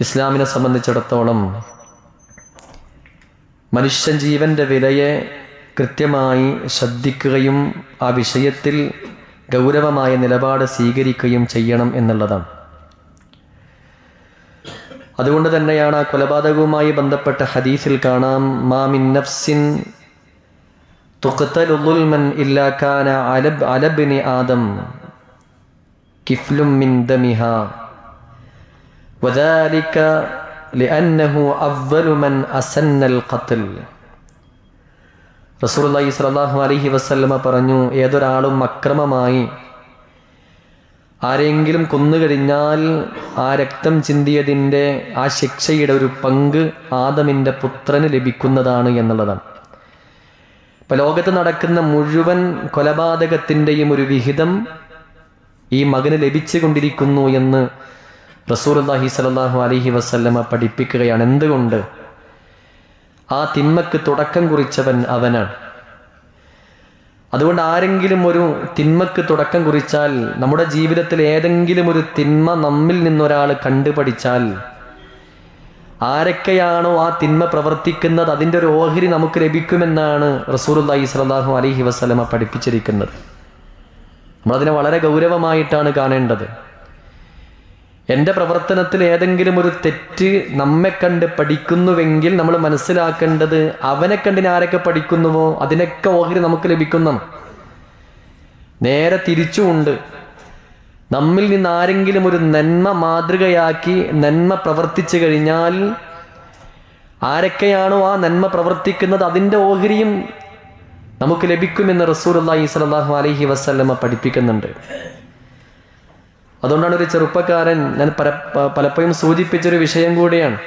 ഇസ്ലാമിനെ സംബന്ധിച്ചിടത്തോളം മനുഷ്യൻ ജീവന്റെ വിലയെ കൃത്യമായി ശ്രദ്ധിക്കുകയും ആ വിഷയത്തിൽ ഗൗരവമായ നിലപാട് സ്വീകരിക്കുകയും ചെയ്യണം എന്നുള്ളതാണ്. അതുകൊണ്ട് തന്നെയാണ് ആ കൊലപാതകവുമായി ബന്ധപ്പെട്ട ഹദീസിൽ കാണാം മാമിൻ നഫ്സിൻ തുഖ്തലു ഇല്ലാക്കാന ഇല്ലാ കാന അലബ് അലബിനി ആദം കിഫ്ലും മിൻ ദമിഹാ. وذلك لأنه أول من أسن القتل റസൂലുള്ളാഹി സ്വല്ലല്ലാഹു അലൈഹി വസല്ലമ പറഞ്ഞു ഏതൊരാളും അക്രമമായി ആരെങ്കിലും കൊന്നുകഴിഞ്ഞാൽ ആ രക്തം ചിന്തിയതിൻ്റെ ആ ശിക്ഷയുടെ ഒരു പങ്ക് ആദമിൻ്റെ പുത്രന് ലഭിക്കുന്നതാണ് എന്നുള്ളതാണ് ഇപ്പൊ ലോകത്ത് നടക്കുന്ന മുഴുവൻ കൊലപാതകത്തിൻ്റെയും ഒരു വിഹിതം ഈ മകന് ലഭിച്ചുകൊണ്ടിരിക്കുന്നു എന്ന് റസൂർല്ലാഹി സലാഹു അലഹി വസ്ല്ലമ പഠിപ്പിക്കുകയാണ്. എന്തുകൊണ്ട്? ആ തിന്മക്ക് തുടക്കം കുറിച്ചവൻ അവനാണ്. അതുകൊണ്ട് ആരെങ്കിലും ഒരു തിന്മക്ക് തുടക്കം കുറിച്ചാൽ നമ്മുടെ ജീവിതത്തിൽ ഏതെങ്കിലും ഒരു തിന്മ നമ്മിൽ നിന്നൊരാൾ കണ്ടുപഠിച്ചാൽ ആരൊക്കെയാണോ ആ തിന്മ പ്രവർത്തിക്കുന്നത് അതിന്റെ ഒരു ഓഹരി നമുക്ക് ലഭിക്കുമെന്നാണ് റസൂലുല്ലാഹി സ്വലാഹു അലഹി വസ്ലമ പഠിപ്പിച്ചിരിക്കുന്നത്. നമ്മളതിനെ വളരെ ഗൗരവമായിട്ടാണ് കാണേണ്ടത്. എന്റെ പ്രവർത്തനത്തിൽ ഏതെങ്കിലും ഒരു തെറ്റ് നമ്മെ കണ്ട് പഠിക്കുന്നുവെങ്കിൽ നമ്മൾ മനസ്സിലാക്കേണ്ടത് അവനെ കണ്ടിന് ആരൊക്കെ പഠിക്കുന്നുവോ അതിനൊക്കെ ഓഹരി നമുക്ക് ലഭിക്കുന്നു. നേരെ തിരിച്ചുമുണ്ട് നമ്മിൽ നിന്ന് ആരെങ്കിലും ഒരു നന്മ മാതൃകയാക്കി നന്മ പ്രവർത്തിച്ചു കഴിഞ്ഞാൽ ആരൊക്കെയാണോ ആ നന്മ പ്രവർത്തിക്കുന്നത് അതിന്റെ ഓഹരിയും നമുക്ക് ലഭിക്കുമെന്ന് റസൂർ അള്ളാഹി സ്വലാഹു അലഹി വസ്ലമ്മ പഠിപ്പിക്കുന്നുണ്ട്. അതുകൊണ്ടാണ് ഒരു ചെറുപ്പക്കാരൻ ഞാൻ പല പലപ്പോഴും സൂചിപ്പിച്ചൊരു വിഷയം കൂടിയാണ്.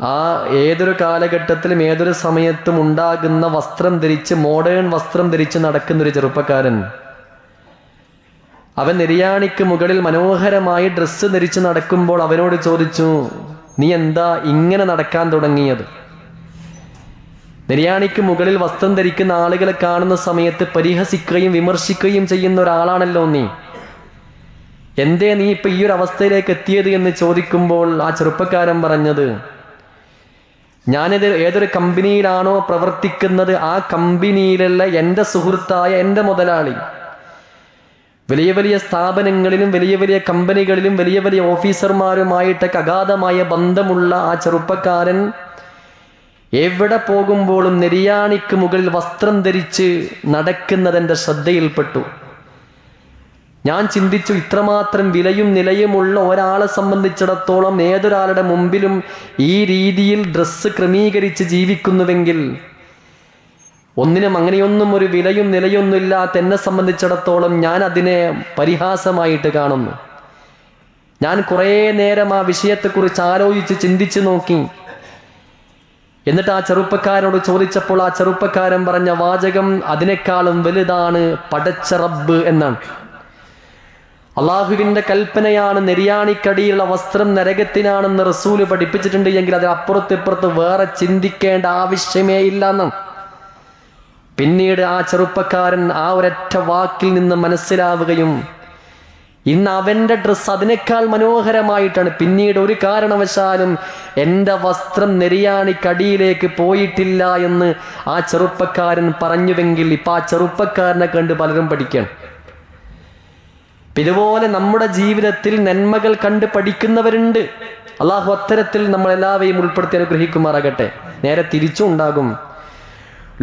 ആ ഏതൊരു കാലഘട്ടത്തിലും ഏതൊരു സമയത്തും ഉണ്ടാകുന്ന വസ്ത്രം ധരിച്ച് മോഡേൺ വസ്ത്രം ധരിച്ച് നടക്കുന്ന ഒരു ചെറുപ്പക്കാരൻ. അവൻ നിര്യാണിക്ക് മുകളിൽ മനോഹരമായി ഡ്രസ്സ് ധരിച്ച് നടക്കുമ്പോൾ അവനോട് ചോദിച്ചു നീ എന്താ ഇങ്ങനെ നടക്കാൻ തുടങ്ങിയത്? നിര്യാണിക്ക് മുകളിൽ വസ്ത്രം ധരിക്കുന്ന ആളുകളെ കാണുന്ന സമയത്ത് പരിഹസിക്കുകയും വിമർശിക്കുകയും ചെയ്യുന്ന ഒരാളാണല്ലോ നീ. എന്തേ നീ ഇപ്പൊ ഈ ഒരു അവസ്ഥയിലേക്ക് എത്തിയത് എന്ന് ചോദിക്കുമ്പോൾ ആ ചെറുപ്പക്കാരൻ പറഞ്ഞത് ഞാനിത് ഏതൊരു കമ്പനിയിലാണോ പ്രവർത്തിക്കുന്നത് ആ കമ്പനിയിലുള്ള എന്റെ സുഹൃത്തായ എന്റെ മുതലാളി. വലിയ വലിയ സ്ഥാപനങ്ങളിലും വലിയ വലിയ കമ്പനികളിലും വലിയ വലിയ ഓഫീസർമാരുമായിട്ടൊക്കെ അഗാധമായ ബന്ധമുള്ള ആ ചെറുപ്പക്കാരൻ എവിടെ പോകുമ്പോഴും നിര്യാണിക്ക് മുകളിൽ വസ്ത്രം ധരിച്ച് നടക്കുന്നതെന്റെ ശ്രദ്ധയിൽപ്പെട്ടു. ഞാൻ ചിന്തിച്ചു ഇത്രമാത്രം വിലയും നിലയുമുള്ള ഒരാളെ സംബന്ധിച്ചിടത്തോളം ഏതൊരാളുടെ മുമ്പിലും ഈ രീതിയിൽ ഡ്രസ്സ് ക്രമീകരിച്ച് ജീവിക്കുന്നുവെങ്കിൽ ഒന്നിനും അങ്ങനെയൊന്നും ഒരു വിലയും നിലയൊന്നും ഇല്ലാത്ത എന്നെ സംബന്ധിച്ചിടത്തോളം ഞാൻ അതിനെ പരിഹാസമായിട്ട് കാണുന്നു. ഞാൻ കുറേ നേരം ആ വിഷയത്തെക്കുറിച്ച് ആലോചിച്ച് ചിന്തിച്ചു നോക്കി. എന്നിട്ട് ആ ചെറുപ്പക്കാരനോട് ചോദിച്ചപ്പോൾ ആ ചെറുപ്പക്കാരൻ പറഞ്ഞ വാചകം അതിനേക്കാളും വലുതാണ് പടച്ച റബ്ബ് എന്നാണ്. അള്ളാഹുവിന്റെ കൽപ്പനയാണ് നെരിയാണിക്കടിയുള്ള വസ്ത്രം നരകത്തിനാണെന്ന് റസൂൽ പഠിപ്പിച്ചിട്ടുണ്ട് എങ്കിൽ അതിനപ്പുറത്ത് അപ്പുറത്തിപ്പുറത്ത് വേറെ ചിന്തിക്കേണ്ട ആവശ്യമേ ഇല്ലെന്നും പിന്നീട് ആ ചെറുപ്പക്കാരൻ ആ ഒരൊറ്റ വാക്കിൽ നിന്ന് മനസ്സിലാവുകയും ഇന്ന് അവന്റെ ഡ്രസ്സ് അതിനേക്കാൾ മനോഹരമായിട്ടാണ് പിന്നീട് ഒരു കാരണവശാലും എന്റെ വസ്ത്രം നെരിയാണിക്കടിയിലേക്ക് പോയിട്ടില്ല എന്ന് ആ ചെറുപ്പക്കാരൻ പറഞ്ഞുവെങ്കിൽ ഇപ്പൊ ആ ചെറുപ്പക്കാരനെ കണ്ട് പലരും പഠിക്കണം. ഇതുപോലെ നമ്മുടെ ജീവിതത്തിൽ നന്മകൾ കണ്ട് പഠിക്കുന്നവരുണ്ട്. അള്ളാഹു അത്തരത്തിൽ നമ്മൾ എല്ലാവരെയും ഉൾപ്പെടുത്തി അനുഗ്രഹിക്കുമാറാകട്ടെ. നേരെ തിരിച്ചും ഉണ്ടാകും.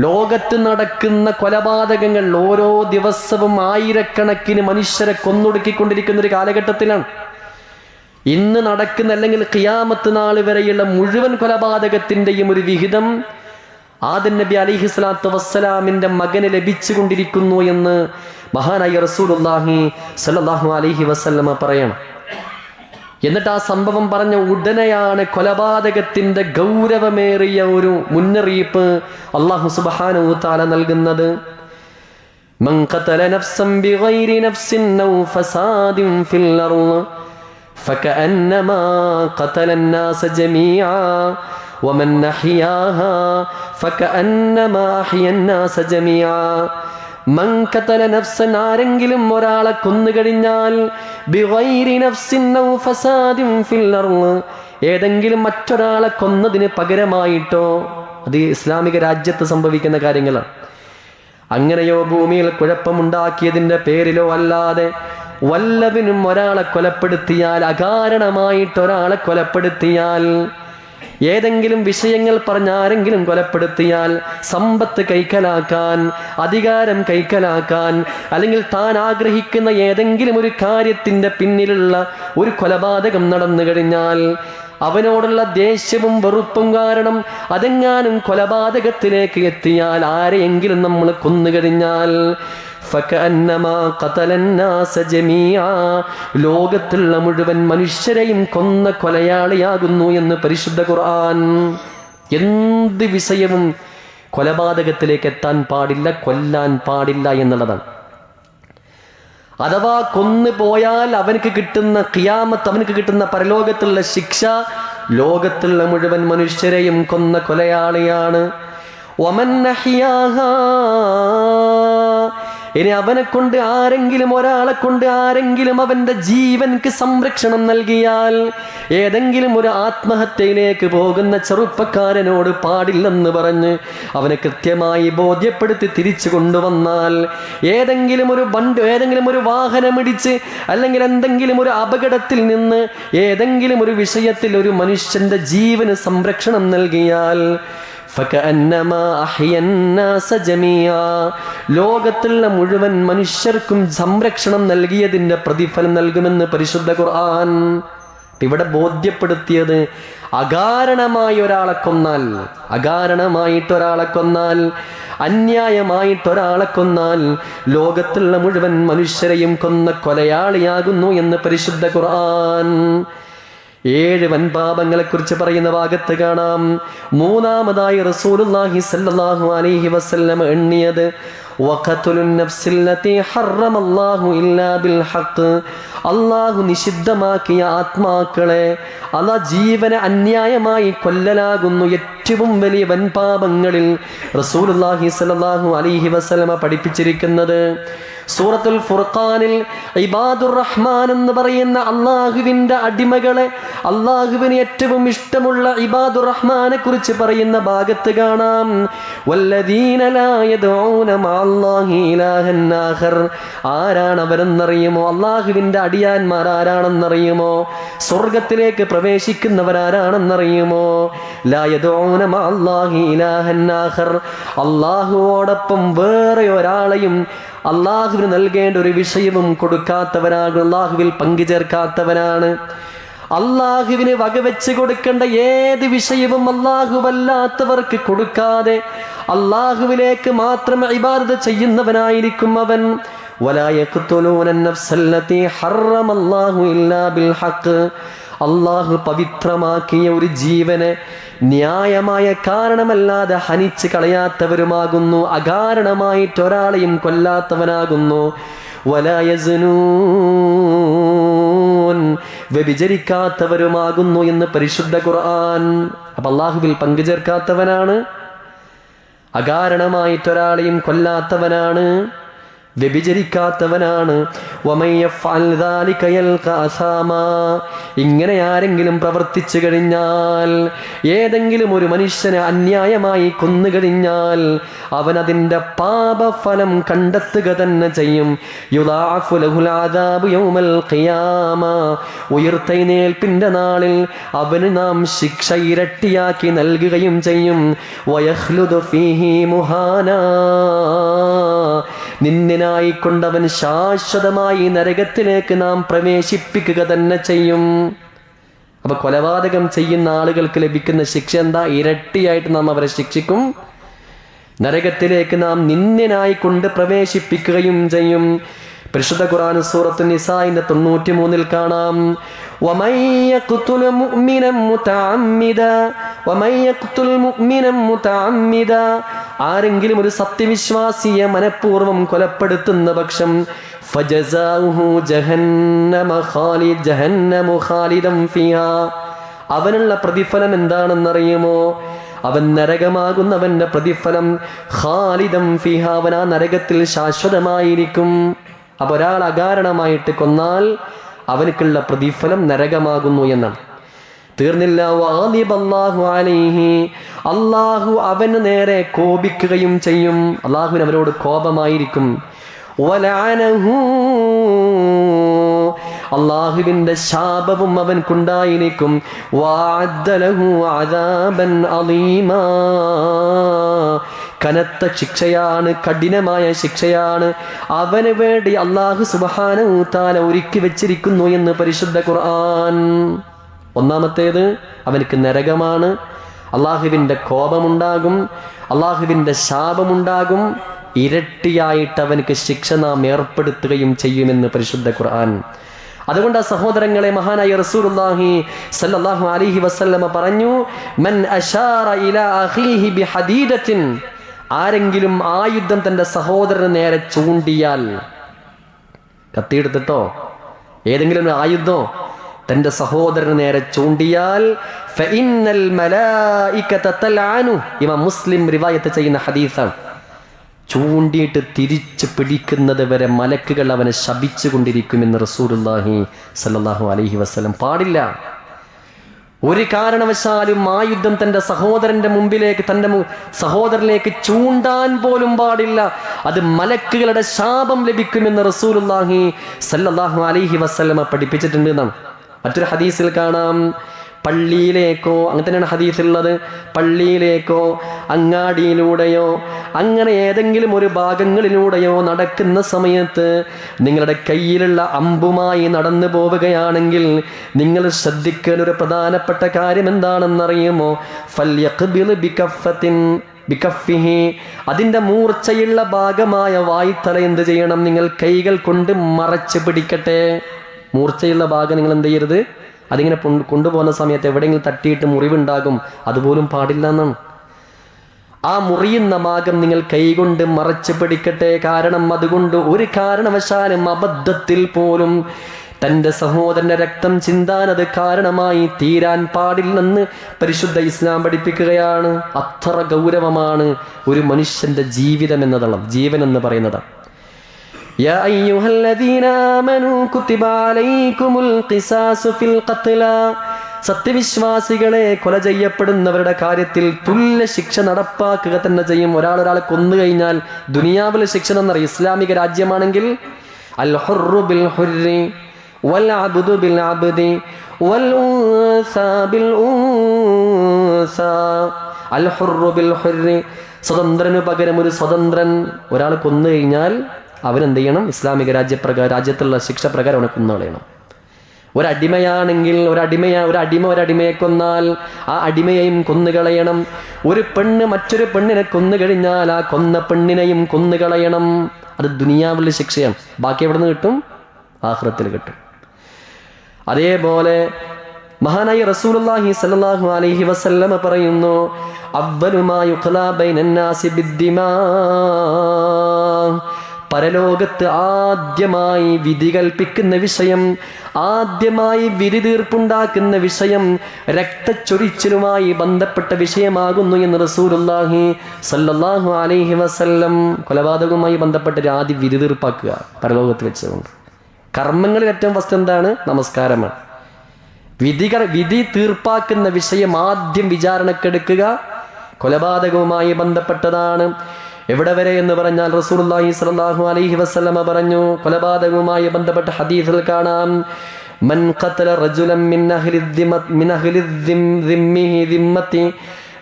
ലോകത്ത് നടക്കുന്ന കൊലപാതകങ്ങൾ ഓരോ ദിവസവും ആയിരക്കണക്കിന് മനുഷ്യരെ കൊന്നൊടുക്കിക്കൊണ്ടിരിക്കുന്ന ഒരു കാലഘട്ടത്തിലാണ്. ഇന്ന് നടക്കുന്ന അല്ലെങ്കിൽ ഖിയാമത്ത് നാൾ വരെയുള്ള മുഴുവൻ കൊലപാതകത്തിന്റെയും ഒരു വിഹിതം ആദൻ നബി അലിഹി സ്വലാത്തു വസ്സലാമിന്റെ മകന് ലഭിച്ചുകൊണ്ടിരിക്കുന്നു എന്ന് മഹാനായ റസൂലുല്ലാഹി സല്ലല്ലാഹു അലൈഹി വസല്ലമ പറയണം. എന്നിട്ട് ആ സംഭവം പറഞ്ഞ ഉടനെയാണ് കൊലപാതകത്തിന്റെ ഗൗരവമേറിയ ഒരു മുന്നറിയിപ്പ് അള്ളാഹു സുബ്ഹാനഹു തആല നൽകുന്നത് من قتل نفسا بغير نفس أو فساد في الأرض فكأنما قتل الناس جميعا ومن أحياها فكأنما أحيا الناس جميعا മൻ ഖതല നഫ്സൻ ആരെങ്കിലും ഒരാളെ കൊന്നുകഴിഞ്ഞാൽ ഏതെങ്കിലും മറ്റൊരാളെ കൊന്നതിന് പകരമായിട്ടോ അത് ഇസ്ലാമിക രാജ്യത്ത് സംഭവിക്കുന്ന കാര്യങ്ങളാണ്. അങ്ങനെയോ ഭൂമിയിൽ കുഴപ്പമുണ്ടാക്കിയതിന്റെ പേരിലോ അല്ലാതെ വല്ലവിനും ഒരാളെ കൊലപ്പെടുത്തിയാൽ അകാരണമായിട്ട് ഒരാളെ കൊലപ്പെടുത്തിയാൽ ഏതെങ്കിലും വിഷയങ്ങൾ പറഞ്ഞ ആരെങ്കിലും കൊലപ്പെടുത്തിയാൽ സമ്പത്ത് കൈക്കലാക്കാൻ അധികാരം കൈക്കലാക്കാൻ അല്ലെങ്കിൽ താൻ ആഗ്രഹിക്കുന്ന ഏതെങ്കിലും ഒരു കാര്യത്തിന്റെ പിന്നിലുള്ള ഒരു കൊലപാതകം നടന്നു കഴിഞ്ഞാൽ അവനോടുള്ള ദേഷ്യവും വെറുപ്പും കാരണം അതെങ്ങാനും കൊലപാതകത്തിലേക്ക് എത്തിയാൽ ആരെയെങ്കിലും നമ്മൾ കൊന്നുകഴിഞ്ഞാൽ ലോകത്തുള്ള മുഴുവൻ മനുഷ്യരെയും കൊന്ന കൊലയാളിയാകുന്നു എന്ന് പരിശുദ്ധ ഖുർആൻ. എന്ത് വിഷയവും കൊലപാതകത്തിലേക്ക് എത്താൻ പാടില്ല കൊല്ലാൻ പാടില്ല എന്നുള്ളതാണ്. അഥവാ കൊന്നു പോയാൽ അവനക്ക് കിട്ടുന്ന കിയാമത്ത് അവനക്ക് കിട്ടുന്ന പരലോകത്തുള്ള ശിക്ഷ ലോകത്തുള്ള മുഴുവൻ മനുഷ്യരെയും കൊന്ന കൊലയാളിയാണ്. ഇനി അവനെ കൊണ്ട് ആരെങ്കിലും ഒരാളെ കൊണ്ട് ആരെങ്കിലും അവന്റെ ജീവൻക്ക് സംരക്ഷണം നൽകിയാൽ ഏതെങ്കിലും ഒരു ആത്മഹത്യയിലേക്ക് പോകുന്ന ചെറുപ്പക്കാരനോട് പാടില്ലെന്ന് പറഞ്ഞ് അവനെ കൃത്യമായി ബോധ്യപ്പെടുത്തി തിരിച്ചു കൊണ്ടുവന്നാൽ ഏതെങ്കിലും ഒരു വണ്ടി ഏതെങ്കിലും ഒരു വാഹനമിടിച്ച് അല്ലെങ്കിൽ എന്തെങ്കിലും ഒരു അപകടത്തിൽ നിന്ന് ഏതെങ്കിലും ഒരു വിഷയത്തിൽ ഒരു മനുഷ്യന്റെ ജീവന് സംരക്ഷണം നൽകിയാൽ. ലോകത്തുള്ള മുഴുവൻ മനുഷ്യർക്കും സംരക്ഷണം നൽകിയതിന്റെ പ്രതിഫലം നൽകുമെന്ന് പരിശുദ്ധ ഖുർആൻ ഇവിടെ ബോധ്യപ്പെടുത്തിയത് അകാരണമായി ഒരാളെ കൊന്നാൽ അകാരണമായിട്ട് ഒരാളെ കൊന്നാൽ അന്യായമായിട്ട് ഒരാളെ കൊന്നാൽ ലോകത്തുള്ള മുഴുവൻ മനുഷ്യരെയും കൊന്ന കൊലയാളിയാകുന്നു എന്ന് പരിശുദ്ധ ഖുർആൻ ഏഴ് വൻപാപങ്ങളെ കുറിച്ച് പറയുന്ന ഭാഗത്ത് കാണാം. മൂന്നാമതായി റസൂലുള്ളാഹി സല്ലല്ലാഹു അലൈഹി വസല്ലം എണ്ണിയത് അല്ലാഹു നിഷിദ്ധമാക്കിയ ആത്മാക്കളെ അല ജീവനെ അന്യായമായി കൊല്ലലാകുന്നു ഏറ്റവും വലിയ വൻപാപങ്ങളിൽ റസൂലുള്ളാഹി സല്ലല്ലാഹു അലൈഹി വസല്ലമ പഠിപ്പിച്ചിരിക്കുന്നത്. സൂറത്തുൽ ഫുർഖാനിൽ ഇബാദുർ റഹ്മാൻ എന്ന് പറയുന്ന അള്ളാഹുവിന്റെ അടിമകളെ അള്ളാഹുവിന് ഏറ്റവും ഇഷ്ടമുള്ള ഇബാദുർ റഹ്മാനെ കുറിച്ച് പറയുന്ന ഭാഗത്ത് കാണാം. ആരാണ് അവരെന്നറിയുമോ അള്ളാഹുവിന്റെ അടിയാന്മാർ ആരാണെന്നറിയുമോ? സ്വർഗത്തിലേക്ക് പ്രവേശിക്കുന്നവരാരാണെന്നറിയുമോ? അള്ളാഹുവോടൊപ്പം വേറെ ഒരാളെയും അള്ളാഹുവിന് നൽകേണ്ട ഒരു വിഷയവും കൊടുക്കാത്തവരാണ് അള്ളാഹുവിൽ പങ്കുചേർക്കാത്തവനാണ് അള്ളാഹുവിന് വകവെച്ച് കൊടുക്കേണ്ട ഏത് വിഷയവും അല്ലാത്തവർക്ക് കൊടുക്കാതെ അള്ളാഹുവിലേക്ക് മാത്രം ഇബാദത ചെയ്യുന്നവനായിരിക്കും അവൻ. അള്ളാഹു പവിത്രമാക്കിയ ഒരു ജീവനെ ന്യായമായ കാരണമല്ലാതെ ഹനിച്ച് കളയാത്തവരുമാകുന്നു അകാരണമായിട്ട് ഒരാളെയും കൊല്ലാത്തവനാകുന്നു വലായസനൂ വ്യഭിചരിക്കാത്തവരുമാകുന്നു എന്ന് പരിശുദ്ധ ഖുർആൻ. അപ്പൊ അള്ളാഹുവിൽ പങ്കുചേർക്കാത്തവനാണ് അകാരണമായിട്ടൊരാളെയും കൊല്ലാത്തവനാണ്. വ്യഭിചരിക്കാത്തവനാണ്. ഇങ്ങനെ ആരെങ്കിലും പ്രവർത്തിച്ചു കഴിഞ്ഞാൽ ഏതെങ്കിലും ഒരു മനുഷ്യനെ അന്യായമായി കൊന്നുകഴിഞ്ഞാൽ അതിന്റെ പാപഫലം കണ്ടെത്തുക തന്നെ ചെയ്യും. ഉയർത്തൈനേൽപ്പിന്റെ നാളിൽ അവന് നാം ശിക്ഷ ഇരട്ടിയാക്കി നൽകുകയും ചെയ്യും. നിന്നെ ഫീഹി മുഹാനാ നിന്ദിനായി കൊണ്ടവൻ ശാശ്വതമായി നരകത്തിലേക്ക് നാം പ്രവേശിപ്പിക്കുക തന്നെ ചെയ്യും. അപ്പൊ കൊലപാതകം ചെയ്യുന്ന ആളുകൾക്ക് ലഭിക്കുന്ന ശിക്ഷ എന്താ? ഇരട്ടിയായിട്ട് നാം അവരെ ശിക്ഷിക്കും. നരകത്തിലേക്ക് നാം നിന്ദിനായി കൊണ്ട് പ്രവേശിപ്പിക്കുകയും ചെയ്യും. പരിശുദ്ധ ഖുർആൻ സൂറത്തു നിസായിന്റെ തൊണ്ണൂറ്റി മൂന്നിൽ കാണാം ومن يقتل مؤمنا متعمدا ومن يقتل مؤمنا متعمدا ആരെങ്കിലും ഒരു സത്യവിശ്വാസിയെ മനഃപൂർവ്വം കൊലപ്പെടുത്തുന്ന പക്ഷം ഫജസാഉഹു ജഹന്നമ ഖാലിദ് ജഹന്നമു ഖാലിദം ഫിഹാ അവനുള്ള പ്രതിഫലം എന്താണെന്നറിയുമോ അവൻ നരകമാകുന്നവന്റെ പ്രതിഫലം ഖാലിദം ഫിഹ അവൻ ആ നരകത്തിൽ ശാശ്വതമായിരിക്കും അപ്പൊ ഒരാൾ അകാരണമായിട്ട് കൊന്നാൽ അവനക്കുള്ള പ്രതിഫലം നരകമാകുന്നു എന്നാണ്. തീർന്നില്ല. അള്ളാഹു അവന് നേരെ കോപിക്കുകയും ചെയ്യും. അള്ളാഹുവിന് അവരോട് കോപമായിരിക്കും. അള്ളാഹുവിന്റെ ശാപവും അവൻക്കുണ്ടായിരിക്കും കനത്ത ശിക്ഷയാണ് കഠിനമായ ശിക്ഷയാണ്. അവന് വേണ്ടി അള്ളാഹു സുബ്ഹാനഹു തആല ഒരുക്കി വെച്ചിരിക്കുന്നു എന്ന് പരിശുദ്ധ ഖുർആൻ. ഒന്നാമത്തേത് അവനക്ക് നരകമാണ്. അള്ളാഹുവിന്റെ കോപമുണ്ടാകും. അള്ളാഹുവിന്റെ ശാപമുണ്ടാകും. ഇരട്ടിയായിട്ട് അവനക്ക് ശിക്ഷ നാം ഏർപ്പെടുത്തുകയും ചെയ്യുമെന്ന് പരിശുദ്ധ ഖുർആൻ. അതുകൊണ്ട് ആ സഹോദരങ്ങളെ മഹാനായ റസൂലുള്ളാഹി സല്ലല്ലാഹു അലൈഹി പറഞ്ഞു മൻ ഇലാ അഖീഹി ആരെങ്കിലും ആയുധം തന്റെ സഹോദരന് നേരെ ചൂണ്ടിയാൽ കത്തിയെടുത്തിട്ടോ? ഏതെങ്കിലും ഒരു ആയുധോ തന്റെ സഹോദരന് നേരെ ചൂണ്ടിയാൽ ഇമാം മുസ്ലിം റിവായത്ത് ചെയ്യുന്ന ഹദീസാണ്. ചൂണ്ടിയിട്ട് തിരിച്ച് പിടിക്കുന്നത് വരെ മലക്കുകൾ അവനെ ശപിച്ചു കൊണ്ടിരിക്കുമെന്ന് റസൂലുള്ളാഹി സല്ലാഹു അലഹി വസ്ലം പാടില്ല. ഒരു കാരണവശാലും ആ യുദ്ധം തന്റെ സഹോദരന്റെ മുമ്പിലേക്ക് തന്റെ മു- സഹോദരനിലേക്ക് ചൂണ്ടാൻ പോലും പാടില്ല. അത് മലക്കുകളുടെ ശാപം ലഭിക്കുമെന്ന് റസൂലുള്ളാഹി സല്ലാഹു അലഹി വസ്ലമ പഠിപ്പിച്ചിട്ടുണ്ട്. എന്നാണ് മറ്റൊരു ഹദീസിൽ കാണാം. പള്ളിയിലേക്കോ അങ്ങനെ തന്നെയാണ് ഹദീസുള്ളത് പള്ളിയിലേക്കോ അങ്ങാടിയിലൂടെയോ അങ്ങനെ ഏതെങ്കിലും ഒരു ഭാഗങ്ങളിലൂടെയോ നടക്കുന്ന സമയത്ത് നിങ്ങളുടെ കയ്യിലുള്ള അമ്പുമായി നടന്നു പോവുകയാണെങ്കിൽ നിങ്ങൾ ശ്രദ്ധിക്കേണ്ട ഒരു പ്രധാനപ്പെട്ട കാര്യം എന്താണെന്നറിയുമോ? ഫല്യഖ്ബിൽ ബികഫത്തിൻ ബികഫിഹി അതിന്റെ മൂർച്ചയുള്ള ഭാഗമായ വായ്ത്തല എന്ത് ചെയ്യണം? നിങ്ങൾ കൈകൾ കൊണ്ട് മറച്ച് പിടിക്കട്ടെ. മൂർച്ചയുള്ള ഭാഗം നിങ്ങൾ എന്ത് ചെയ്യരുത്? അതിങ്ങനെ കൊണ്ടുപോകുന്ന സമയത്ത് എവിടെയെങ്കിലും തട്ടിയിട്ട് മുറിവുണ്ടാകും അതുപോലും പാടില്ല എന്നാണ് ആ മുറിയുന്ന മാഗം നിങ്ങൾ കൈകൊണ്ട് മറച്ചു പിടിക്കട്ടെ. കാരണം അതുകൊണ്ട് ഒരു കാരണവശാലും അബദ്ധത്തിൽ പോലും തന്റെ സഹോദരന്റെ രക്തം ചിന്താൻ അത് കാരണമായി തീരാൻ പാടില്ലെന്ന് പരിശുദ്ധ ഇസ്ലാം പഠിപ്പിക്കുകയാണ്. അത്ര ഗൗരവമാണ് ഒരു മനുഷ്യന്റെ ജീവിതം എന്നതളം ജീവൻ എന്ന് പറയുന്നത്. يا أيها الذين آمنوا كتب عليكم القصاص في القتلى സത്യവിശ്വാസികളെ കൊല ചെയ്യപ്പെടുന്നവരുടെ കാര്യത്തിൽ തുല്യ ശിക്ഷ നടപ്പാക്കുക തന്നെ ചെയ്യും ഒരാൾ ഒരാളെ കൊന്നു കഴിഞ്ഞാൽ ദുനിയാവിലെ ശിക്ഷ എന്നറിയും ഇസ്ലാമിക രാജ്യമാണെങ്കിൽ അൽ ഹുർറു ബിൽ ഹുർരി വൽ അബ്ദു ബിൽ അബ്ദി വൽ ഉൻസ ബിൽ ഉൻസ അൽ ഹുർറു ബിൽ ഹുർരി സ്വതന്ത്രന് പകരം ഒരു സ്വതന്ത്രൻ ഒരാൾ കൊന്നു കഴിഞ്ഞാൽ അവനെന്ത് ചെയ്യണം? ഇസ്ലാമിക രാജ്യപ്രകാരം രാജ്യത്തുള്ള ശിക്ഷ പ്രകാരം അവനെ കൊന്നുകളയണം ഒരടിമയാണെങ്കിൽ ഒരടിമയ ഒരടിമ ഒരടിമയെ കൊന്നാൽ ആ അടിമയെയും കൊന്നുകളയണം ഒരു പെണ്ണ് മറ്റൊരു പെണ്ണിനെ കൊന്നുകഴിഞ്ഞാൽ ആ കൊന്ന പെണ്ണിനെയും കൊന്നുകളയണം അത് ദുനിയാവിലെ ശിക്ഷയാണ്. ബാക്കി എവിടെ നിന്ന് കിട്ടും? ആഹ്റത്തിൽ കിട്ടും. അതേപോലെ മഹാനായി റസൂലുള്ളാഹി സ്വല്ലല്ലാഹു അലൈഹി വസല്ലമ പറയുന്നു അവ്വലു മാ യുഖ്ലാ ബൈനന്നാസി ബിദ്ദിമാ. പരലോകത്ത് ആദ്യമായി വിധി കൽപ്പിക്കുന്ന വിഷയം ആദ്യമായി വിധി തീർപ്പുണ്ടാക്കുന്ന വിഷയം രക്തച്ചൊരിച്ചിലുമായി ബന്ധപ്പെട്ട വിഷയമാകുന്നു എന്ന് റസൂലുള്ളാഹി സല്ലാഹു അലൈഹി വസല്ലം കൊലപാതകവുമായി ബന്ധപ്പെട്ട് ആദ്യം വിധി തീർപ്പാക്കുക പരലോകത്ത് വെച്ചുകൊണ്ട് കർമ്മങ്ങളിൽ ഏറ്റവും ഫസ്റ്റ് എന്താണ്? നമസ്കാരമാണ്. വിധി വിധി തീർപ്പാക്കുന്ന വിഷയം ആദ്യം വിചാരണക്കെടുക്കുക കൊലപാതകവുമായി ബന്ധപ്പെട്ടതാണ്. എവിടെ വരെ എന്ന് പറഞ്ഞാൽ റസൂലുള്ളാഹി സ്വല്ലല്ലാഹു അലൈഹി വസ്ലമ പറഞ്ഞു. കൊലപാതകവുമായി ബന്ധപ്പെട്ട ഹദീസിൽ കാണാം. മൻ ഖതല റജുലൻ മിൻ അഹ്ലി മിൻ അഹ്ലി ദിമ്മിഹി ദിമ്മത്തി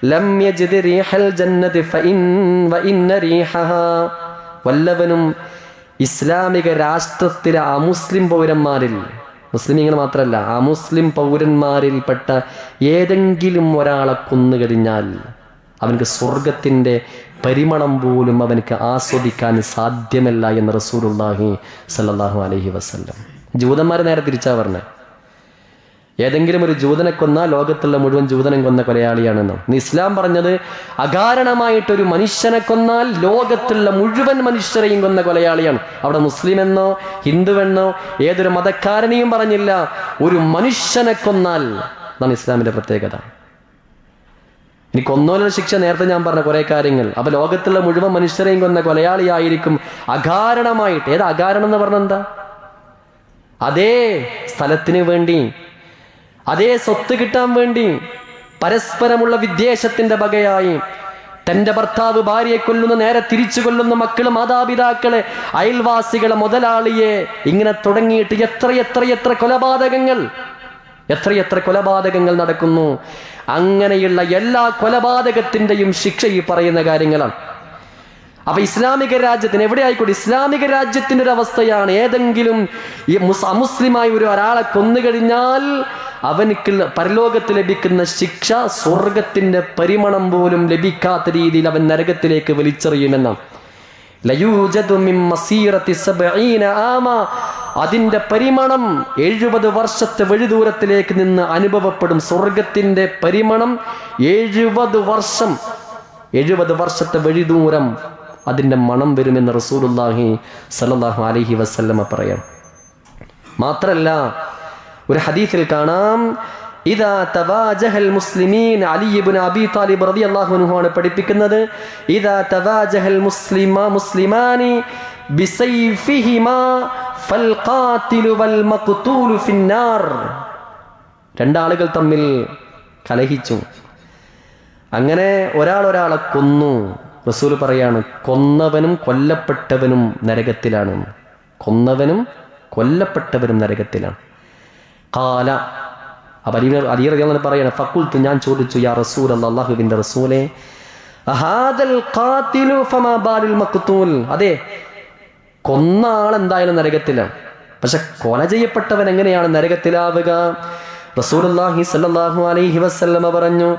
ലം യജിദ് റീഹൽ ജന്നതി ഫഇൻ വഇന്ന റീഹഹാ. വല്ലവനും ഇസ്ലാമിക രാഷ്ട്രത്തിലെ അമുസ്ലിം പൗരന്മാരിൽ മുസ്ലിമീങ്ങൾ മാത്രമല്ല അമുസ്ലിം പൗരന്മാരിൽപ്പെട്ട ഏതെങ്കിലും ഒരാളെ കൊന്നു കഴിഞ്ഞാൽ അവനക്ക് സ്വർഗത്തിന്റെ പരിമളം പോലും അവനക്ക് ആസ്വദിക്കാൻ സാധ്യമല്ല എന്ന് റസൂലുള്ളാഹി സല്ലാഹു അലഹി വസ്ല്ലം. ജൂതന്മാരെ നേരെ തിരിച്ചാ പറഞ്ഞേ. ഏതെങ്കിലും ഒരു ജൂതനെ കൊന്ന ലോകത്തുള്ള മുഴുവൻ ജൂതനം കൊന്ന കൊലയാളിയാണെന്നും. ഇസ്ലാം പറഞ്ഞത് അകാരണമായിട്ടൊരു മനുഷ്യനെ കൊന്നാൽ ലോകത്തുള്ള മുഴുവൻ മനുഷ്യരെയും കൊന്ന കൊലയാളിയാണ്. അവിടെ മുസ്ലിം എന്നോ ഹിന്ദുവെന്നോ ഏതൊരു മതക്കാരനെയും പറഞ്ഞില്ല. ഒരു മനുഷ്യനെ കൊന്നാൽ അതാണ് ഇസ്ലാമിന്റെ പ്രത്യേകത. ഇനി കൊന്നോലുള്ള ശിക്ഷ നേരത്തെ ഞാൻ പറഞ്ഞ കുറെ കാര്യങ്ങൾ. അപ്പൊ ലോകത്തുള്ള മുഴുവൻ മനുഷ്യരെയും കൊന്ന കൊലയാളിയായിരിക്കും അകാരണമായിട്ട്. ഏത് അകാരണം എന്ന് പറഞ്ഞ എന്താ? അതേ സ്ഥലത്തിന് വേണ്ടി അതേ സ്വത്ത് കിട്ടാൻ വേണ്ടി പരസ്പരമുള്ള വിദ്വേഷത്തിന്റെ വകയായി തന്റെ ഭർത്താവ് ഭാര്യയെ കൊല്ലുന്ന നേരെ തിരിച്ചു കൊല്ലുന്ന മക്കൾ മാതാപിതാക്കളെ അയൽവാസികളെ മുതലാളിയെ ഇങ്ങനെ തുടങ്ങിയിട്ട് എത്ര എത്ര എത്ര കൊലപാതകങ്ങൾ എത്രയെത്ര കൊലപാതകങ്ങൾ നടക്കുന്നു. അങ്ങനെയുള്ള എല്ലാ കൊലപാതകത്തിന്റെയും ശിക്ഷ ഈ പറയുന്ന കാര്യങ്ങളാണ്. അപ്പൊ ഇസ്ലാമിക രാജ്യത്തിന് എവിടെ ആയിക്കോട്ടെ ഇസ്ലാമിക രാജ്യത്തിന്റെ ഒരു അവസ്ഥയാണ് ഏതെങ്കിലും ഈ അമുസ്ലിമായി ഒരു ഒരാളെ കൊന്നുകഴിഞ്ഞാൽ അവനിക്ക് പരലോകത്ത് ലഭിക്കുന്ന ശിക്ഷ സ്വർഗത്തിന്റെ പരിമണം പോലും ലഭിക്കാത്ത രീതിയിൽ അവൻ നരകത്തിലേക്ക് വലിച്ചെറിയുമെന്നാണ്. അതിന്റെ പരിമണം എഴുപത് വർഷത്തെ വഴിദൂരത്തിലേക്ക് നിന്ന് അനുഭവപ്പെടും സ്വർഗത്തിന്റെ പരിമണം എഴുപത് വർഷം. എഴുപത് വർഷത്തെ വഴിദൂരം അതിന്റെ മണം വരുമെന്ന് റസൂലുള്ളാഹി സല്ലല്ലാഹു അലൈഹി വസല്ലമ പറയാം. മാത്രല്ല ഒരു ഹദീഫിൽ കാണാം ഇതാ തവാജഹൽ മുസ്ലിമീൻ അലി ഇബ്നു അബി താലിബ് അൻഹു ആണ് പഠിപ്പിക്കുന്നത്. ഇതാ തവാജഹൽ മുസ്ലിമ മുസ്ലിമാനി രണ്ടാളുകൾ തമ്മിൽ കലഹിച്ചു. അങ്ങനെ ഒരാൾ ഒരാളെ കൊന്നു. റസൂൽ പറയാണ് കൊന്നവനും കൊല്ലപ്പെട്ടവനും നരകത്തിലാണ്. കൊന്നവനും കൊല്ലപ്പെട്ടവനും നരകത്തിലാണ്. കാല അപ്പൊ അലി അലി റളിയല്ലാഹു അൻഹു പറയാണ് ഫഖുൽതു ഞാൻ ചോദിച്ചു യാ റസൂൽ അല്ലാഹുവിന്റെ റസൂലെ അതെ കൊന്ന ആൾ എന്തായാലും നരകത്തിലാണ് പക്ഷെ കൊല ചെയ്യപ്പെട്ടവൻ എങ്ങനെയാണ് നരകത്തിലാവുക? അലൈഹി പറഞ്ഞു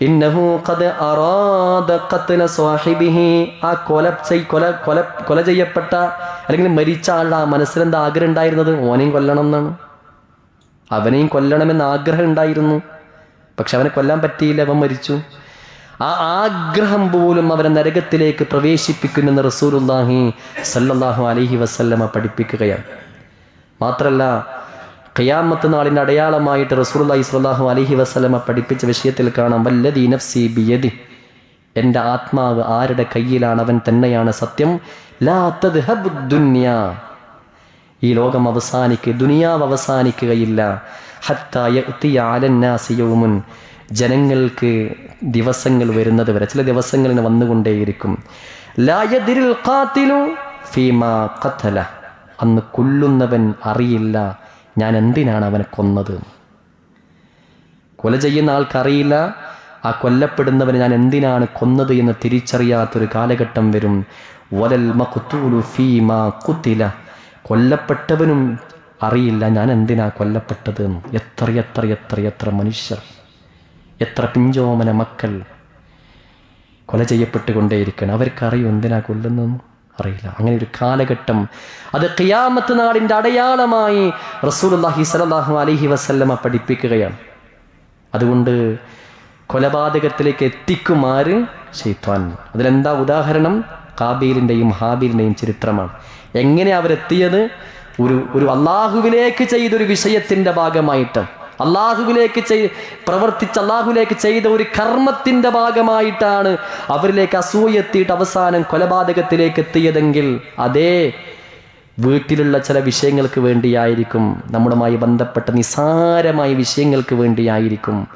ഇന്നഹു ആ കൊല കൊല കൊല കൊല ചെയ്യപ്പെട്ട അല്ലെങ്കിൽ മരിച്ച ആളുടെ ആ മനസ്സിലെന്താ ആഗ്രഹം ഉണ്ടായിരുന്നത്? ഓനെയും കൊല്ലണം എന്നാണ്. അവനെയും കൊല്ലണമെന്ന് ആഗ്രഹം ഉണ്ടായിരുന്നു. പക്ഷെ അവനെ കൊല്ലാൻ പറ്റിയില്ല അവൻ മരിച്ചു. ആ ആഗ്രഹം പോലും അവനെ നരകത്തിലേക്ക് പ്രവേശിപ്പിക്കുമെന്ന് റസൂലുല്ലാഹി സല്ലാഹു അലഹി വസല്ലമ പഠിപ്പിക്കുകയാണ്. മാത്രല്ല ഖിയാമത്ത് നാളിന്റെ അടയാളമായിട്ട് റസൂലുള്ളാഹി സ്വല്ലാഹു അലഹി വസല്ലമ പഠിപ്പിച്ച വിഷയത്തിൽ കാണാം വല്ലദീ നഫ്സി ബിയതി എന്റെ ആത്മാവ് ആരുടെ കയ്യിലാണ്? അവൻ തന്നെയാണ് സത്യം. ലാ തദ്ഹബ് ഈ ലോകം അവസാനിക്കുക ദുനിയാവ് അവസാനിക്കുകയില്ല. ഹത്തായ ജനങ്ങൾക്ക് ദിവസങ്ങൾ വരുന്നത് വരെ ചില ദിവസങ്ങളിൽ വന്നുകൊണ്ടേയിരിക്കും. ലായതിരിൽ കാത്തിലു ഫീമാ ഖതല. അന്ന് കൊല്ലുന്നവൻ അറിയില്ല ഞാൻ എന്തിനാണ് അവനെ കൊന്നത്? കൊല ചെയ്യുന്ന ആൾക്കറിയില്ല ആ കൊല്ലപ്പെടുന്നവന് ഞാൻ എന്തിനാണ് കൊന്നത് എന്ന് തിരിച്ചറിയാത്തൊരു കാലഘട്ടം വരും. വലൽ മഖ്തൂലു ഫീമാ ഖുതില. കൊല്ലപ്പെട്ടവനും അറിയില്ല ഞാൻ എന്തിനാ കൊല്ലപ്പെട്ടത് എന്ന്. എത്ര എത്ര എത്ര എത്ര മനുഷ്യർ എത്ര പിഞ്ചോമന മക്കൾ കൊല ചെയ്യപ്പെട്ടുകൊണ്ടേയിരിക്കണം. അവർക്കറിയും എന്തിനാ കൊല്ലുന്നതെന്ന്? അറിയില്ല. അങ്ങനെ ഒരു കാലഘട്ടം. അത് ഖിയാമത്ത് നാടിന്റെ അടയാളമായി റസൂലുള്ളാഹി സലാഹു അലഹി വസല്ലമ പഠിപ്പിക്കുകയാണ്. അതുകൊണ്ട് കൊലപാതകത്തിലേക്ക് എത്തിക്കുമാര് ഷെയ്ത്വാൻ അതിലെന്താ ഉദാഹരണം? കാബീലിന്റെയും ഹാബീലിന്റെയും ചരിത്രമാണ്. എങ്ങനെ അവരെത്തിയത്? ഒരു ഒരു അള്ളാഹുവിലേക്ക് ചെയ്തൊരു വിഷയത്തിന്റെ ഭാഗമായിട്ട്. അള്ളാഹുവിലേക്ക് ചെയ് പ്രവർത്തിച്ച് അള്ളാഹുവിലേക്ക് ചെയ്ത ഒരു കർമ്മത്തിന്റെ ഭാഗമായിട്ടാണ് അവരിലേക്ക് അസൂയ എത്തിയിട്ട് അവസാനം കൊലപാതകത്തിലേക്ക് എത്തിയതെങ്കിൽ അതേ വീട്ടിലുള്ള ചില വിഷയങ്ങൾക്ക് വേണ്ടിയായിരിക്കും നമ്മളുമായി ബന്ധപ്പെട്ട നിസാരമായ വിഷയങ്ങൾക്ക് വേണ്ടിയായിരിക്കും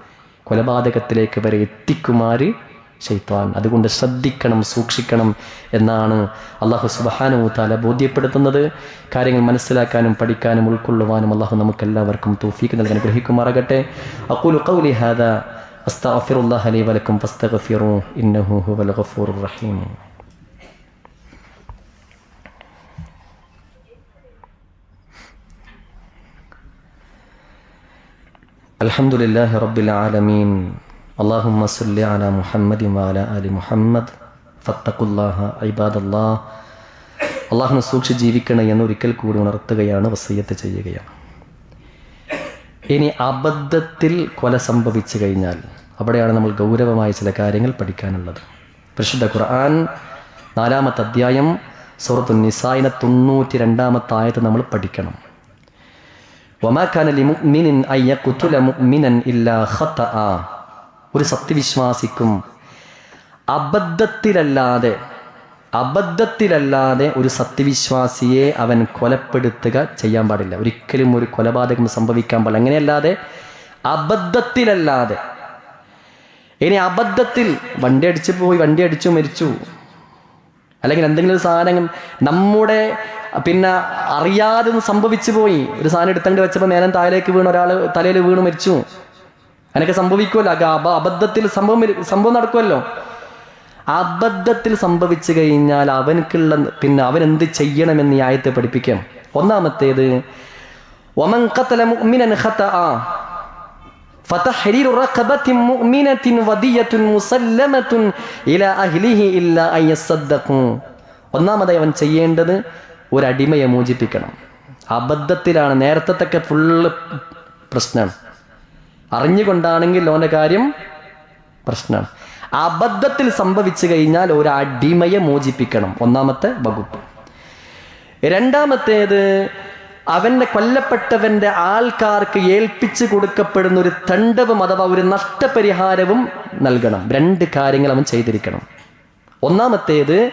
കൊലപാതകത്തിലേക്ക് വരെ എത്തിക്കുമാറ് ഷെയ്ത്വാൻ അതുകൊണ്ട് ശ്രദ്ധിക്കണം സൂക്ഷിക്കണം എന്നാണ് അള്ളാഹു സുബഹാനു താല ബോധ്യപ്പെടുത്തുന്നത് കാര്യങ്ങൾ മനസ്സിലാക്കാനും പഠിക്കാനും ഉൾക്കൊള്ളുവാനും അള്ളാഹു നമുക്കെല്ലാവർക്കും തൗഫീക്ക് നൽകാൻ ഗ്രഹിക്കുമാറാകട്ടെ അഖൂലു ഖൗലി ഹാദാ അസ്തഗ്ഫിറുല്ലാഹ ലി വലക്കും ഫസ്തഗ്ഫിറൂ ഇന്നഹു ഹുവൽ ഗഫൂറുർ റഹീം الحمد لله رب العالمين അള്ളാഹുമ്മ സല്ലി അല മുഹമ്മദ് വാല അലി മുഹമ്മദ്. ഫത്തഖുല്ലാഹ ഫത്തക്കുല്ലാഹ അള്ളാഹ് അള്ളാഹുനെ സൂക്ഷിച്ച് ജീവിക്കണം എന്ന് ഒരിക്കൽ കൂടി ഉണർത്തുകയാണ് വസയ്യത്ത് ചെയ്യുകയാണ്. ഇനി അബദ്ധത്തിൽ കൊല സംഭവിച്ചു കഴിഞ്ഞാൽ അവിടെയാണ് നമ്മൾ ഗൗരവമായ ചില കാര്യങ്ങൾ പഠിക്കാനുള്ളത്. പരിശുദ്ധ ഖുർആൻ നാലാമത്തെ അധ്യായം സൂറത്തു നിസായിനെ തൊണ്ണൂറ്റി രണ്ടാമത്തെ ആയത് നമ്മൾ പഠിക്കണം. ഒമാഖാനലി അലി അയ്യ കുത്തുല മുഅ്മിനൻ ഇല്ലാ ആ ഒരു സത്യവിശ്വാസിക്കും അബദ്ധത്തിലല്ലാതെ അബദ്ധത്തിലല്ലാതെ ഒരു സത്യവിശ്വാസിയെ അവൻ കൊലപ്പെടുത്തുക ചെയ്യാൻ പാടില്ല. ഒരിക്കലും ഒരു കൊലപാതകം സംഭവിക്കാൻ പാടില്ല. അങ്ങനെയല്ലാതെ അബദ്ധത്തിലല്ലാതെ ഇനി അബദ്ധത്തിൽ വണ്ടി അടിച്ചു പോയി വണ്ടി അടിച്ചു മരിച്ചു അല്ലെങ്കിൽ എന്തെങ്കിലും ഒരു സാധനം നമ്മുടെ പിന്നെ അറിയാതെ സംഭവിച്ചു പോയി. ഒരു സാധനം എടുത്തങ്ങോട്ട് വെച്ചപ്പോൾ നേരം താഴേക്ക് വീണ് ഒരാൾ തലയിൽ വീണ് മരിച്ചു. അങ്ങനെയൊക്കെ സംഭവിക്കുമല്ലോ അക- അബ അബദ്ധത്തിൽ സംഭവം വരും- സംഭവം നടക്കുമല്ലോ അബദ്ധത്തിൽ സംഭവിച്ചു കഴിഞ്ഞാൽ അവനക്കുള്ള പിന്നെ അവൻ എന്ത് ചെയ്യണമെന്ന് ഈ ആയത്തെ പഠിപ്പിക്കാം ഒന്നാമത്തേത് ഒമൻ ഖതല മുഅ്മിനൻ ഖതആ فتحرير رقبة مؤمنة ودية مسلمة إلى أهله إلا أن يصدقوا ഒന്നാമതായി അവൻ ചെയ്യേണ്ടത് ഒരു അടിമയെ മോചിപ്പിക്കണം അബദ്ധത്തിലാണ് നേരത്തെ ഫുള്ള് പ്രശ്നമാണ് അറിഞ്ഞുകൊണ്ടാണെങ്കിൽ ഓന്റെ കാര്യം പ്രശ്നമാണ്. അബദ്ധത്തിൽ സംഭവിച്ചു കഴിഞ്ഞാൽ ഒരു അടിമയെ മോചിപ്പിക്കണം. ഒന്നാമത്തെ വകുപ്പ്. രണ്ടാമത്തേത് അവന്റെ കൊല്ലപ്പെട്ടവന്റെ ആൾക്കാർക്ക് ഏൽപ്പിച്ചു കൊടുക്കപ്പെടുന്ന ഒരു തണ്ടവും അഥവാ ഒരു നഷ്ടപരിഹാരവും നൽകണം. രണ്ട് കാര്യങ്ങൾ അവൻ ചെയ്തിരിക്കണം. ഒന്നാമത്തേത്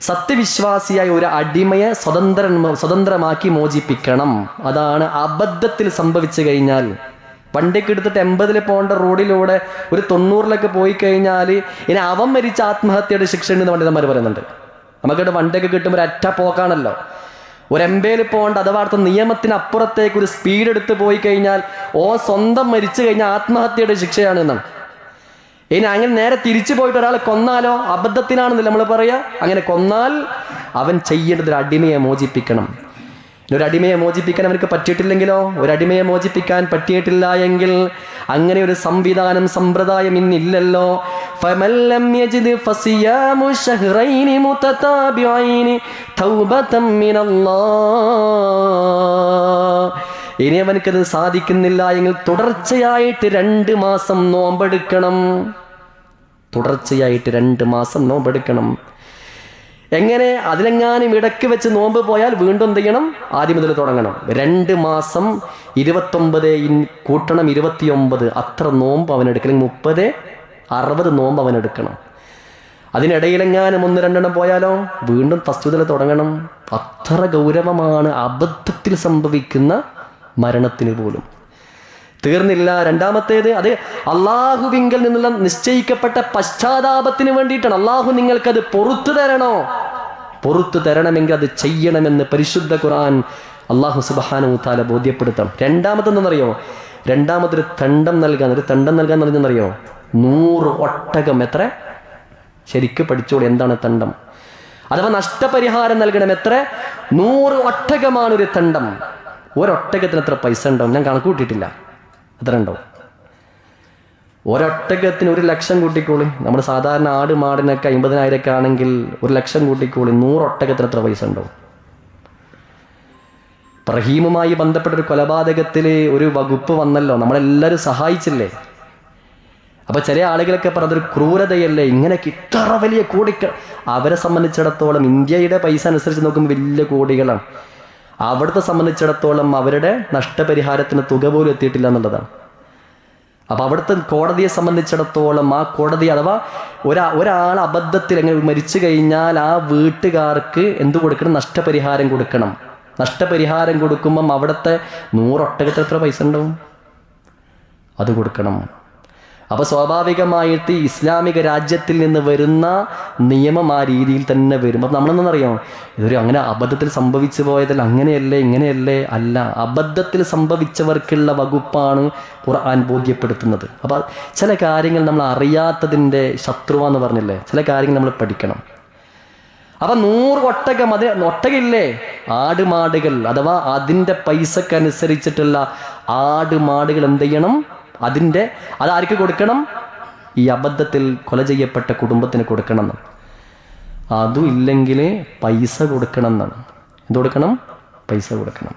സത്യവിശ്വാസിയായ ഒരു അടിമയെ സ്വതന്ത്ര സ്വതന്ത്രമാക്കി മോചിപ്പിക്കണം. അതാണ് അബദ്ധത്തിൽ സംഭവിച്ചു കഴിഞ്ഞാൽ വണ്ടിയൊക്കെ എടുത്തിട്ട് എൺപതിൽ പോകേണ്ട റോഡിലൂടെ ഒരു തൊണ്ണൂറിലൊക്കെ പോയി കഴിഞ്ഞാൽ ഇനി അവൻ മരിച്ച ആത്മഹത്യയുടെ ശിക്ഷ ഉണ്ടെന്ന് പണ്ഡിതന്മാർ പറയുന്നുണ്ട്. നമുക്കിവിടെ വണ്ടിയൊക്കെ കിട്ടുമ്പോൾ ഒരു അറ്റ പോക്കാണല്ലോ ഒരു എംബയിൽ പോകേണ്ട അഥവാ അടുത്ത നിയമത്തിനപ്പുറത്തേക്ക് ഒരു സ്പീഡ് എടുത്ത് പോയി കഴിഞ്ഞാൽ ഓ സ്വന്തം മരിച്ചു കഴിഞ്ഞാൽ ആത്മഹത്യയുടെ ശിക്ഷയാണ് എന്നാണ് ഇനി അങ്ങനെ നേരെ തിരിച്ചു പോയിട്ട് ഒരാൾ കൊന്നാലോ? അബദ്ധത്തിനാണെന്നില്ല നമ്മൾ പറയാ? അങ്ങനെ കൊന്നാൽ അവൻ ചെയ്യേണ്ടത് ഒരു അടിമയെ മോചിപ്പിക്കണം. ഒരടിമയെ മോചിപ്പിക്കാൻ അവർക്ക് പറ്റിയിട്ടില്ലെങ്കിലോ? ഒരടിമയെ മോചിപ്പിക്കാൻ പറ്റിയിട്ടില്ല എങ്കിൽ അങ്ങനെ ഒരു സംവിധാനം സമ്പ്രദായം ഇന്നില്ലല്ലോ. ഇനി അവനക്കത് സാധിക്കുന്നില്ല എങ്കിൽ തുടർച്ചയായിട്ട് രണ്ട് മാസം നോമ്പെടുക്കണം. തുടർച്ചയായിട്ട് രണ്ട് മാസം നോമ്പെടുക്കണം. എങ്ങനെ അതിലെങ്ങാനും ഇടയ്ക്ക് വെച്ച് നോമ്പ് പോയാൽ വീണ്ടും എന്ത് ചെയ്യണം? ആദ്യം മുതൽ തുടങ്ങണം. രണ്ട് മാസം ഇരുപത്തൊമ്പത് കൂട്ടണം ഇരുപത്തിയൊമ്പത്. അത്ര നോമ്പ് അവൻ എടുക്കണം. മുപ്പത് അറുപത് നോമ്പ് അവൻ എടുക്കണം. അതിനിടയിലെങ്ങാനും ഒന്ന് രണ്ടെണ്ണം പോയാലോ? വീണ്ടും തസ്തുതൽ തുടങ്ങണം. അത്ര ഗൗരവമാണ് അബദ്ധത്തിൽ സംഭവിക്കുന്ന മരണത്തിന് പോലും. തീർന്നില്ല. രണ്ടാമത്തേത് അത് അള്ളാഹുവിങ്കൽ നിന്നുള്ള നിശ്ചയിക്കപ്പെട്ട പശ്ചാത്താപത്തിന് വേണ്ടിയിട്ടാണ്. അള്ളാഹു നിങ്ങൾക്കത് പൊറത്തു തരണോ? പൊറത്തു തരണമെങ്കിൽ അത് ചെയ്യണമെന്ന് പരിശുദ്ധ ഖുർആൻ അള്ളാഹു സുബാനുത്താല താല ബോധ്യപ്പെടുത്തണം. രണ്ടാമതെന്നറിയോ രണ്ടാമതൊരു തണ്ടം നൽകാൻ. ഒരു തണ്ടം നൽകാൻ പറഞ്ഞെന്നറിയോ? നൂറ് ഒട്ടകം. എത്ര? ശരിക്കും പഠിച്ചോളൂ. എന്താണ് തണ്ടം? അഥവാ നഷ്ടപരിഹാരം നൽകണം എത്ര? നൂറ് ഒട്ടകമാണ് ഒരു തണ്ടം. ഒരൊട്ടകത്തിന് എത്ര പൈസ ഉണ്ടാവും? ഞാൻ കണക്ക് കൂട്ടിയിട്ടില്ല. എത്ര ഉണ്ടാവും ഒരൊട്ടകത്തിന് ഒരു ലക്ഷം കൂട്ടിക്കോളി. നമ്മൾ സാധാരണ ആട് മാടിനൊക്കെ അമ്പതിനായിരമൊക്കെ ആണെങ്കിൽ ഒരു ലക്ഷം കൂട്ടിക്കോളി. നൂറൊട്ടകത്തിന് എത്ര പൈസ ഉണ്ടാവും റഹീമുമായി ബന്ധപ്പെട്ട ഒരു കൊലപാതകത്തിൽ ഒരു വകുപ്പ് വന്നല്ലോ. നമ്മളെല്ലാവരും സഹായിച്ചില്ലേ? അപ്പോൾ ചില ആളുകളൊക്കെ പറഞ്ഞതൊരു ക്രൂരതയല്ലേ? ഇങ്ങനെയൊക്കെ ഇത്ര വലിയ കോടിക്ക അവരെ സംബന്ധിച്ചിടത്തോളം ഇന്ത്യയുടെ പൈസ അനുസരിച്ച് നോക്കുമ്പോൾ വലിയ കോടികളാണ്. അവിടുത്തെ സംബന്ധിച്ചിടത്തോളം അവരുടെ നഷ്ടപരിഹാരത്തിന് തുക പോലും എത്തിയിട്ടില്ല എന്നുള്ളതാണ്. അപ്പൊ അവിടുത്തെ കോടതിയെ സംബന്ധിച്ചിടത്തോളം ആ കോടതി അഥവാ ഒരാ ഒരാൾ അബദ്ധത്തിൽ എങ്ങനെ മരിച്ചു കഴിഞ്ഞാൽ ആ വീട്ടുകാർക്ക് എന്ത് കൊടുക്കണം? നഷ്ടപരിഹാരം കൊടുക്കണം. നഷ്ടപരിഹാരം കൊടുക്കുമ്പം അവിടുത്തെ നൂറൊട്ടകത്തിൽ എത്ര പൈസ ഉണ്ടാവും? അത് കൊടുക്കണം. അപ്പൊ സ്വാഭാവികമായിട്ട് ഇസ്ലാമിക രാജ്യത്തിൽ നിന്ന് വരുന്ന നിയമം ആ രീതിയിൽ തന്നെ വരും. അപ്പൊ നമ്മളെന്നറിയാം ഇതൊരു അങ്ങനെ അബദ്ധത്തിൽ സംഭവിച്ചു പോയതല്ല അങ്ങനെയല്ലേ ഇങ്ങനെയല്ലേ അല്ല. അബദ്ധത്തിൽ സംഭവിച്ചവർക്കുള്ള വകുപ്പാണ് ഖുർആൻ ബോധ്യപ്പെടുത്തുന്നത്. അപ്പോൾ ചില കാര്യങ്ങൾ നമ്മൾ അറിയാത്തതിന്റെ ശത്രുവാന്ന് പറഞ്ഞില്ലേ? ചില കാര്യങ്ങൾ നമ്മൾ പഠിക്കണം. അപ്പൊ നൂറ് ഒട്ടക മതി ഒട്ടകയില്ലേ ആടുമാടുകൾ അഥവാ അതിന്റെ പൈസക്കനുസരിച്ചിട്ടുള്ള ആടുമാടുകൾ എന്ത് ചെയ്യണം? അതിന്റെ അതാർക്ക് കൊടുക്കണം? ഈ അബദ്ധത്തിൽ കൊല ചെയ്യപ്പെട്ട കുടുംബത്തിന് കൊടുക്കണം എന്നാണ്. അതും ഇല്ലെങ്കിൽ പൈസ കൊടുക്കണം എന്നാണ്. എന്ത് കൊടുക്കണം? പൈസ കൊടുക്കണം.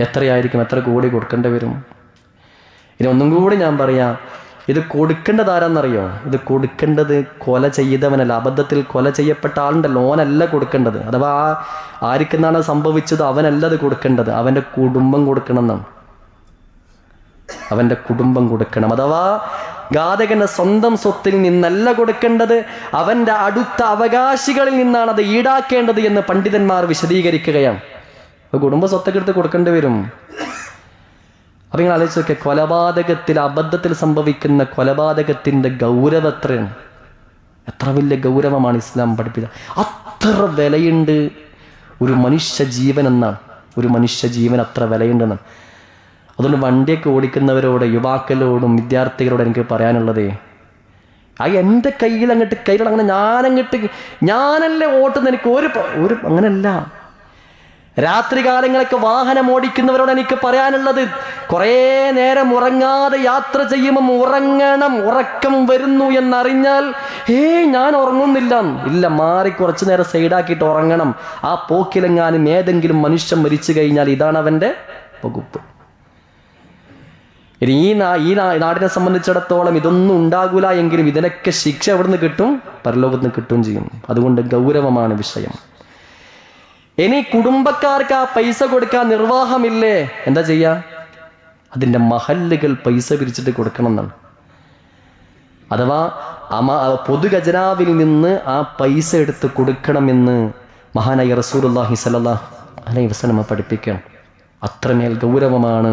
എത്രയായിരിക്കും? എത്ര കോടി കൊടുക്കേണ്ടി വരും? ഇനി ഒന്നും കൂടി ഞാൻ പറയാം. ഇത് കൊടുക്കേണ്ടത് ആരാന്നറിയോ? ഇത് കൊടുക്കേണ്ടത് കൊല ചെയ്തവനല്ല. അബദ്ധത്തിൽ കൊല ചെയ്യപ്പെട്ട ആളുണ്ടല്ലോ. ഓനല്ല കൊടുക്കേണ്ടത്. അഥവാ ആ ആർക്കെന്നാണ് സംഭവിച്ചത്? അവനല്ല അത് കൊടുക്കേണ്ടത്. അവന്റെ കുടുംബം കൊടുക്കണം എന്നാണ്. അവന്റെ കുടുംബം കൊടുക്കണം. അഥവാ ഘാതകന്റെ സ്വന്തം സ്വത്തിൽ നിന്നല്ല കൊടുക്കേണ്ടത് അവന്റെ അടുത്ത അവകാശികളിൽ നിന്നാണ് അത് ഈടാക്കേണ്ടത് എന്ന് പണ്ഡിതന്മാർ വിശദീകരിക്കുകയാണ്. അപ്പൊ കുടുംബ സ്വത്തൊക്കെ എടുത്ത് കൊടുക്കേണ്ടി വരും. അപ്പൊ നിങ്ങൾ ആലോചിച്ച് നോക്കിയ കൊലപാതകത്തിൽ അബദ്ധത്തിൽ സംഭവിക്കുന്ന കൊലപാതകത്തിന്റെ ഗൗരവത്രയാണ് എത്ര വലിയ ഗൗരവമാണ് ഇസ്ലാം പഠിപ്പിച്ചത്? അത്ര വിലയുണ്ട് ഒരു മനുഷ്യ ജീവൻ എന്നാണ് ഒരു മനുഷ്യ ജീവൻ അത്ര വിലയുണ്ടെന്നാണ്. അതുകൊണ്ട് വണ്ടിയൊക്കെ ഓടിക്കുന്നവരോട് യുവാക്കളോടും വിദ്യാർത്ഥികളോടും എനിക്ക് പറയാനുള്ളതേ ആ എന്റെ കയ്യിൽ അങ്ങോട്ട് കയ്യിൽ അങ്ങനെ ഞാനങ്ങോട്ട് ഞാനല്ലേ ഓട്ടുന്ന എനിക്ക് ഒരു ഒരു അങ്ങനല്ല. രാത്രികാലങ്ങളൊക്കെ വാഹനം ഓടിക്കുന്നവരോട് എനിക്ക് പറയാനുള്ളത് കുറേ നേരം ഉറങ്ങാതെ യാത്ര ചെയ്യുമ്പം ഉറങ്ങണം ഉറക്കം വരുന്നു എന്നറിഞ്ഞാൽ ഏ ഞാൻ ഉറങ്ങുന്നില്ല. ഇല്ല മാറി കുറച്ചു നേരം സൈഡാക്കിയിട്ട് ഉറങ്ങണം. ആ പോക്കിലെങ്ങാനും ഏതെങ്കിലും മനുഷ്യൻ മരിച്ചു കഴിഞ്ഞാൽ ഇതാണ് അവന്റെ വകുപ്പ്. ഇനി ഈ നാ ഈ നാടിനെ സംബന്ധിച്ചിടത്തോളം ഇതൊന്നും ഉണ്ടാകൂല എങ്കിലും ഇതിനൊക്കെ ശിക്ഷ എവിടുന്ന് കിട്ടും? പരലോകത്ത് നിന്ന് കിട്ടുകയും ചെയ്യും. അതുകൊണ്ട് ഗൗരവമാണ് വിഷയം. ഇനി കുടുംബക്കാർക്ക് ആ പൈസ കൊടുക്കാൻ നിർവാഹമില്ലേ? എന്താ ചെയ്യാ? അതിന്റെ മഹല്ലുകൾ പൈസ പിരിച്ചിട്ട് കൊടുക്കണം എന്നാണ് അഥവാ അമ പൊതുഖജനാവിൽ നിന്ന് ആ പൈസ എടുത്ത് കൊടുക്കണമെന്ന് മഹാനായ റസൂലുള്ളാഹി സ്വല്ലല്ലാഹു അലൈഹി വസല്ലമ പഠിപ്പിക്കണം അത്രമേൽ ഗൗരവമാണ്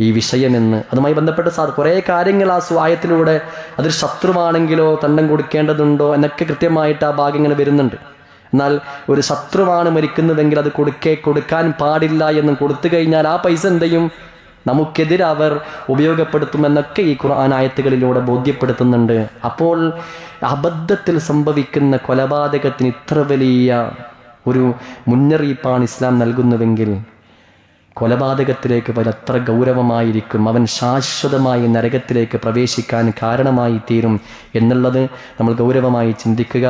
ഈ വിഷയമെന്ന് അതുമായി ബന്ധപ്പെട്ട് സാർ കുറേ കാര്യങ്ങൾ ആ സ്വായത്തിലൂടെ അതൊരു ശത്രുവാണെങ്കിലോ തണ്ടം കൊടുക്കേണ്ടതുണ്ടോ എന്നൊക്കെ കൃത്യമായിട്ട് ആ ഭാഗങ്ങൾ വരുന്നുണ്ട്. എന്നാൽ ഒരു ശത്രുവാണ് മരിക്കുന്നതെങ്കിൽ അത് കൊടുക്കേ കൊടുക്കാൻ പാടില്ല എന്നും കൊടുത്തു കഴിഞ്ഞാൽ ആ പൈസ എന്തെയും നമുക്കെതിരെ അവർ ഉപയോഗപ്പെടുത്തുമെന്നൊക്കെ ഈ ഖുർആൻ ആയത്തുകളിലൂടെ ബോധ്യപ്പെടുത്തുന്നുണ്ട്. അപ്പോൾ അബദ്ധത്തിൽ സംഭവിക്കുന്ന കൊലപാതകത്തിന് ഇത്ര വലിയ ഒരു മുന്നറിയിപ്പാണ് ഇസ്ലാം നൽകുന്നുവെങ്കിൽ കൊലപാതകത്തിലേക്ക് വരത്ര ഗൗരവമായിരിക്കും. അവൻ ശാശ്വതമായി നരകത്തിലേക്ക് പ്രവേശിക്കാൻ കാരണമായി തീരും എന്നുള്ളത് നമ്മൾ ഗൗരവമായി ചിന്തിക്കുക.